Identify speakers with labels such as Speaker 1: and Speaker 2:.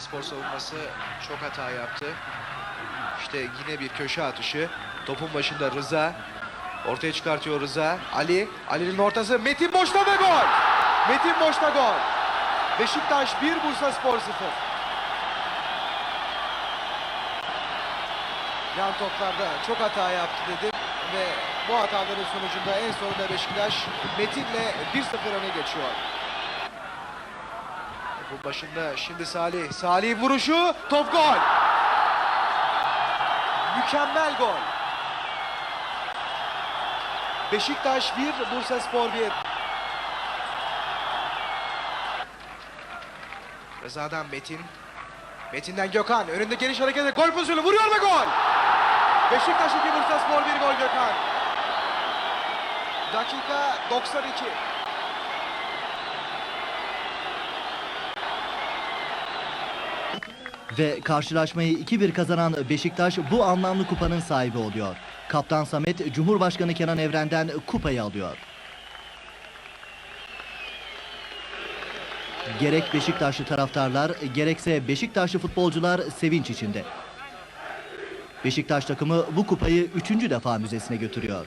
Speaker 1: Spor savunması çok hata yaptı. İşte yine bir köşe atışı. Topun başında Rıza. Ortaya çıkartıyor Rıza. Ali. Ali'nin ortası. Metin boşta ve gol. Metin boşta gol. Beşiktaş 1 Bursa Spor 0. Yan toplarda çok hata yaptı dedim ve bu hataların sonucunda en sonunda Beşiktaş Metin'le 1-0 öne geçiyor. Bu başında şimdi Salih. Salih vuruşu. Top gol. Mükemmel gol. Beşiktaş 1, Bursa Spor 1. Rıza'dan Metin. Metin'den Gökhan. Önünde geniş hareket. Gol pozisyonu vuruyor ve gol. Beşiktaş 2, Bursa Spor 1 gol Gökhan. Dakika 92.
Speaker 2: Ve karşılaşmayı 2-1 kazanan Beşiktaş bu anlamlı kupanın sahibi oluyor. Kaptan Samet, Cumhurbaşkanı Kenan Evren'den kupayı alıyor. Gerek Beşiktaşlı taraftarlar, gerekse Beşiktaşlı futbolcular sevinç içinde. Beşiktaş takımı bu kupayı üçüncü defa müzesine götürüyor.